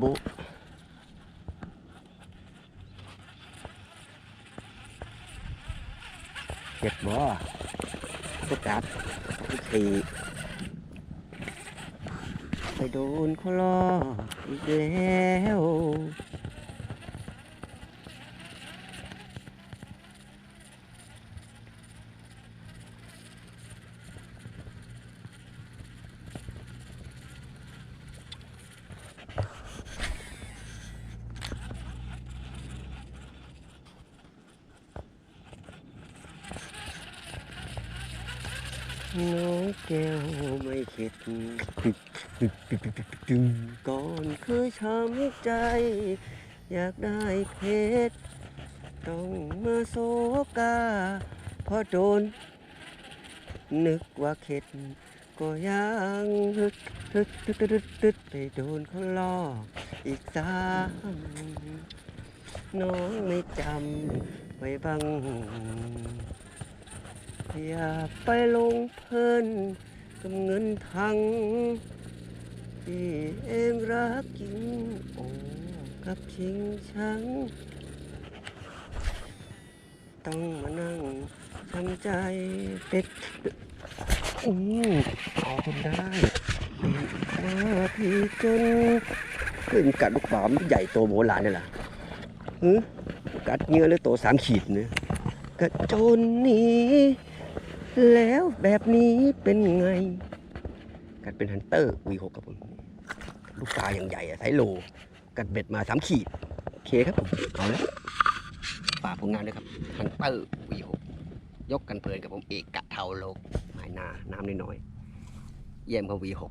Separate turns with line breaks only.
บุเจ็บบ่ก็กับทุกทีไปโดนเขาลอกอีกแล้ว น้องแก้วไม่เข็ดก่อนเคยช้ำใจ อยากได้เพชรต้องมาโซกาพอโดน นึกว่าเข็ด ก็ยังฮึดฮึดฮึดฮึดฮึดไปโดนเขาลอกอีกซ้ำน้องไม่จำไว้บ้าง อย่าไปลงเพลินกับเงินทังที่เองรักจริงโอ้กับชิงชังต้องมานั่งทำใจเป็ดอืมเอาจนได้เป็นหน้าที่จนขึ้นกัดลูกปลามนใหญ่โตโบราณนี่แหละฮึกัดเนื้อเลยโตสามขีดเนี่ย กระโจนหนี้แล้วแบบนี้เป็นไง กัดเป็นฮันเตอร์ V6 ครับผมลูกตาอย่างใหญ่อะไซโล กัดเบ็ดมาสามขีดโอเคครับผมเอาแล้วฝากผลงานด้วยครับฮันเตอร์ V6 ยกกันเพลินกับผมเอกกะเทาโลกหมายนาน้ำน้อยๆเยี่ยมกับ V6